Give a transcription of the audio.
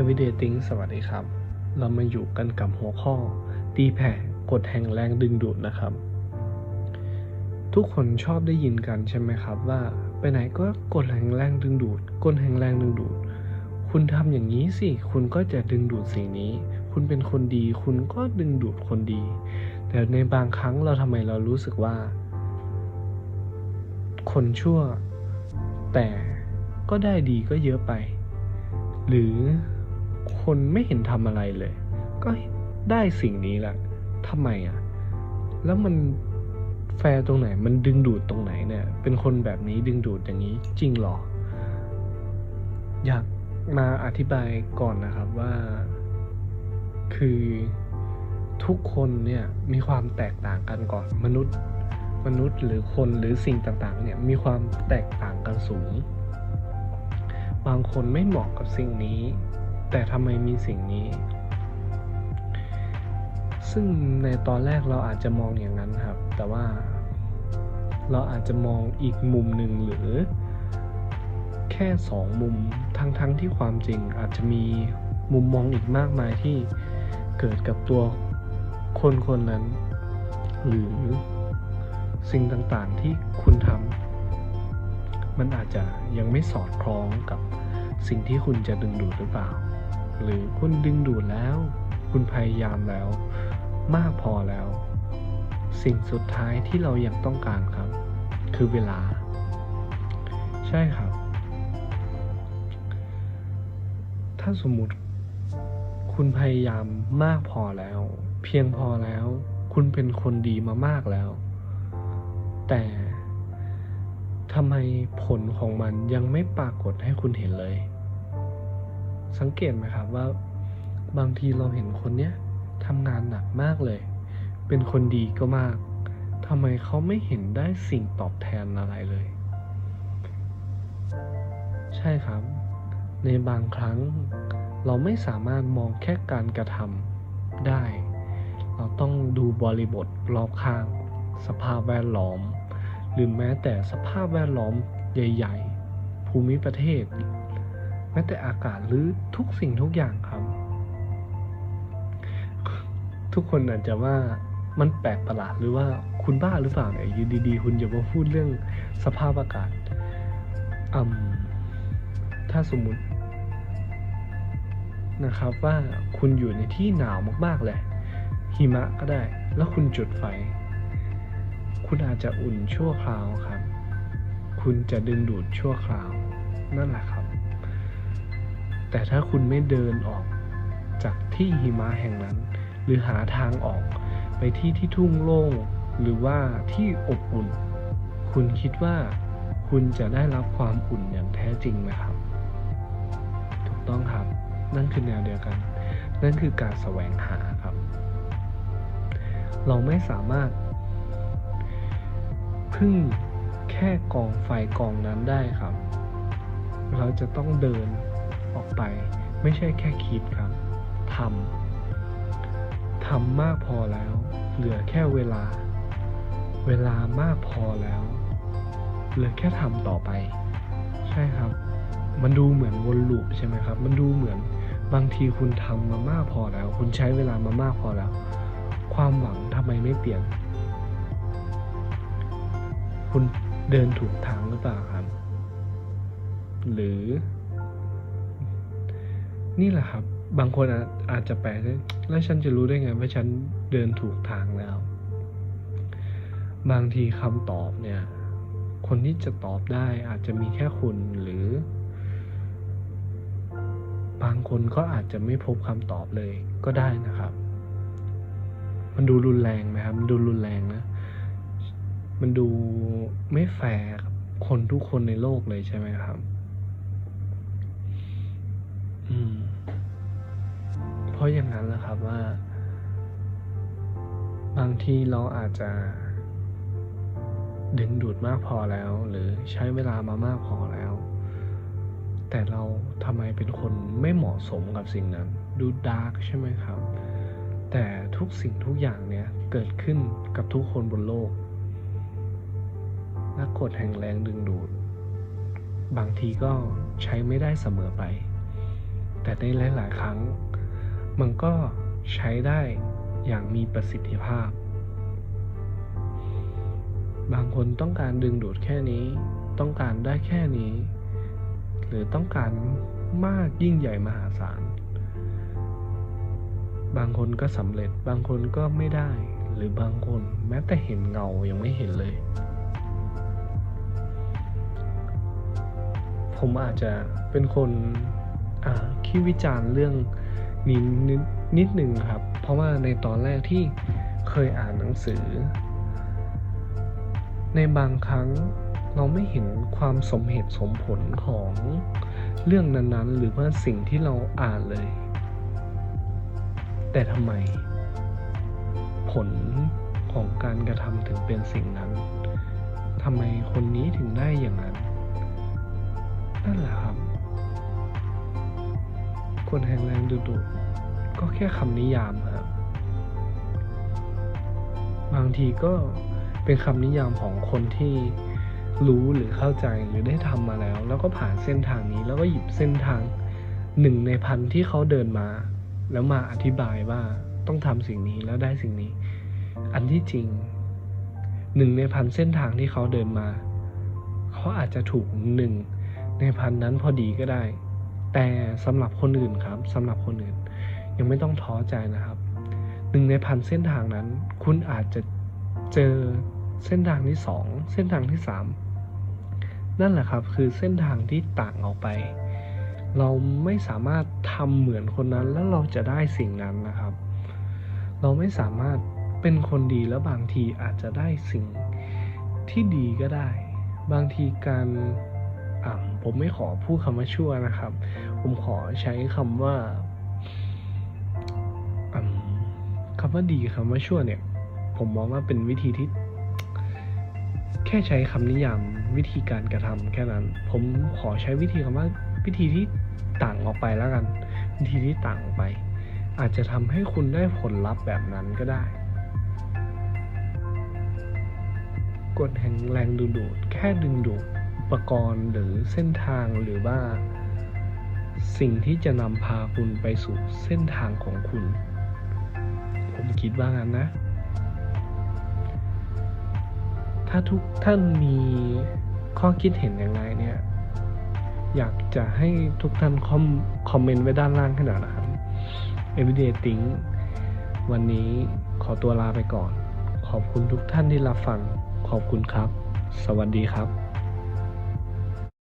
Everyday Think สวัสดีครับ เรามาอยู่กันกับหัวข้อ ตีแผ่กฎแห่งแรงดึงดูดนะครับ ทุกคนชอบได้ยินกันใช่ไหมครับ ว่าไปไหนก็กฎแห่งแรงดึงดูดกฎแห่งแรงดึงดูด คุณทำอย่างนี้สิ คุณก็จะดึงดูดสิ่งนี้ คุณเป็นคนดี คุณก็ดึงดูดคนดี แต่ในบางครั้งเราทำไมเรารู้สึกว่า คนชั่ว แต่ก็ได้ดีก็เยอะไป หรือ คนไม่เห็นทำอะไรเลย ก็ได้สิ่งนี้แหละทำไมอะ แล้วมันแฟร์ตรงไหน มันดึงดูดตรงไหนเนี่ย เป็นคนแบบนี้ดึงดูดอย่างนี้จริงหรอ อยากมาอธิบายก่อนนะครับว่า คือทุกคนเนี่ยมีความแตกต่างกันก่อนมนุษย์ มนุษย์หรือคนหรือสิ่งต่างๆ เนี่ยมีความแตกต่างกันสูง บางคนไม่เหมาะกับสิ่งนี้ แต่ทำไมมีสิ่งนี้ ซึ่งในตอนแรกเราอาจจะมองอย่างนั้นครับ แต่ว่าเราอาจจะมองอีกมุมหนึ่งหรือ แค่สองมุมทั้งๆทที่ความจริงอาจจะมีมุมมองอีกมากมายที่เกิดกับตัวคนคนนั้น หรือสิ่งต่างๆที่คุณทำมันอาจจะยังไม่สอดคล้องกับสิ่งที่คุณจะดึงดูดหรือเปล่า หรือคุณดึงดูดแล้ว คุณพยายามแล้ว มากพอแล้ว สิ่งสุดท้ายที่เรายังต้องการครับ คือเวลา ใช่ครับ ถ้าสมมุติ คุณพยายามมากพอแล้ว เพียงพอแล้ว คุณเป็นคนดีมามากแล้ว แต่ทำไมผลของมันยังไม่ปรากฏให้คุณเห็นเลย สังเกตไหมครับว่า บางทีเราเห็นคนเนี้ยทำงานหนักมากเลย เป็นคนดีก็มากทำไมเขาไม่เห็นได้สิ่งตอบแทนอะไรเลย ใช่ครับ ในบางครั้งเราไม่สามารถมองแค่การกระทำได้ เราต้องดูบริบทรอบข้าง สภาพแวดล้อม หรือแม้แต่สภาพแวดล้อมใหญ่ ๆ ภูมิประเทศ ม้แต่อากาศหรือทุกสิ่งทุกอย่างครับ ทุกคนอาจจะว่ามันแปลกประหลาดหรือว่าคุณบ้าหรือเปล่าเนี่ยอยู่ดีๆ คุณจะมาพูดเรื่องสภาพอากาศอืมถ้าสมมุตินะครับว่าคุณอยู่ในที่หนาวมากๆเลยหิมะก็ได้ แล้วคุณจุดไฟ คุณอาจจะอุ่นชั่วคราวครับ คุณจะดึงดูดชั่วคราว นั่นแหละครับ แต่ถ้าคุณไม่เดินออกจากที่หิมะแห่งนั้น หรือหาทางออกไปที่ที่ทุ่งโล่งหรือว่าที่อบอุ่น คุณคิดว่าคุณจะได้รับความอุ่นอย่างแท้จริงไหมครับ ถูกต้องครับ นั่นคือแนวเดียวกัน นั่นคือการแสวงหาครับ เราไม่สามารถ พึ่งแค่กองไฟกองนั้นได้ครับ เราจะต้องเดิน ออกไป ไม่ใช่แค่คิดครับทำทำมากพอแล้ว เหลือแค่เวลา เวลามากพอแล้ว เหลือแค่ทำต่อไป ใช่ครับ มันดูเหมือนวนลูปใช่ไหมครับ มันดูเหมือนบางทีคุณทำมามากพอแล้ว คุณใช้เวลามามากพอแล้ว ความหวังทำไมไม่เปลี่ยน คุณเดินถูกทางหรือเปล่าครับ หรือ นี่แหละครับ บางคนอาอาจจะแปลกเลยแล้วฉันจะรู้ได้ไงว่าฉันเดินถูกทางแล้ว บางทีคำตอบเนี่ย คนที่จะตอบได้อาจจะมีแค่คุณหรือ บางคนก็อาจจะไม่พบคำตอบเลยก็ได้นะครับ มันดูรุนแรงไหมครับ มันดูรุนแรงนะ มันดูไม่แฟร์คนทุกคนในโลกเลยใช่ไหมครับ อืม เพราะอย่างนั้นแหละครับว่า บางทีเราอาจจะ ดึงดูดมากพอแล้ว หรือใช้เวลามามากพอแล้ว แต่เราทำไมเป็นคนไม่เหมาะสมกับสิ่งนั้น ดูดาร์กใช่ไหมครับ แต่ทุกสิ่งทุกอย่างเนี่ยเกิดขึ้นกับทุกคนบนโลกและกฎแห่งแรงดึงดูด บางทีก็ใช้ไม่ได้เสมอไป แต่ในหลาย ๆ ครั้ง มันก็ใช้ได้อย่างมีประสิทธิภาพ บางคนต้องการดึงดูดแค่นี้ ต้องการได้แค่นี้ หรือต้องการมากยิ่งใหญ่มหาศาล บางคนก็สำเร็จ บางคนก็ไม่ได้ หรือบางคนแม้แต่เห็นเงายังไม่เห็นเลย ผมอาจจะเป็นคนอ่าขี้วิจารณ์เรื่อง นี้นิดนิดหนึ่งครับ เพราะว่าในตอนแรกที่เคยอ่านหนังสือ ในบางครั้งเราไม่เห็นความสมเหตุสมผลของเรื่องนั้นๆ หรือว่าสิ่งที่เราอ่านเลย แต่ทำไม ผลของการกระทำถึงเป็นสิ่งนั้นทำไมคนนี้ถึงได้อย่างนั้นนั่นแหละครับ คนแห่งแรงดูดดูดก็แค่คำนิยามครับบางทีก็เป็นคำนิยามของคนที่รู้หรือเข้าใจหรือได้ทำมาแล้ว แล้วก็ผ่านเส้นทางนี้ แล้วก็หยิบเส้นทางหนึ่งในพันที่เขาเดินมา แล้วมาอธิบายว่าต้องทำสิ่งนี้แล้วได้สิ่งนี้ อันที่จริงหนึ่งในพันเส้นทางที่เขาเดินมา เขาอาจจะถูกหนึ่งในพันนั้นพอดีก็ได้ แต่สำหรับคนอื่นครับสำหรับคนอื่น ยังไม่ต้องท้อใจนะครับหนึ่งในพันเส้นทางนั้น คุณอาจจะเจอเส้นทางที่สองเส้นทางที่สามนั่นแหละครับคือเส้นทางที่ต่างออกไป เราไม่สามารถทำเหมือนคนนั้นแล้วเราจะได้สิ่งนั้นนะครับ เราไม่สามารถเป็นคนดีแล้วบางทีอาจจะได้สิ่งที่ดีก็ได้ บางทีการ ผมไม่ขอพูดคำว่าชั่วนะครับ ผมขอใช้คำว่าคำว่าดีคำว่าชั่วเนี่ย ผมมองว่าเป็นวิธีที่แค่ใช้คำนิยามวิธีการกระทำแค่นั้น ผมขอใช้วิธีคำว่าวิธีที่ต่างออกไปแล้วกัน วิธีที่ต่างออกไป อาจจะทำให้คุณได้ผลลัพธ์แบบนั้นก็ได้กฎแห่งแรงดึงดูดแค่ดึงดูด ปกรณ์หรือเส้นทางหรือว่า สิ่งที่จะนำพาคุณไปสู่เส้นทางของคุณ ผมคิดว่างั้นนะ ถ้าทุกท่านมีข้อคิดเห็นยังไงเนี่ย อยากจะให้ทุกท่านคอมคอมเมนต์ไว้ด้านล่างขนาดนะครับ Everyday Think วันนี้ขอตัวลาไปก่อน ขอบคุณทุกท่านที่รับฟัง ขอบคุณครับ สวัสดีครับ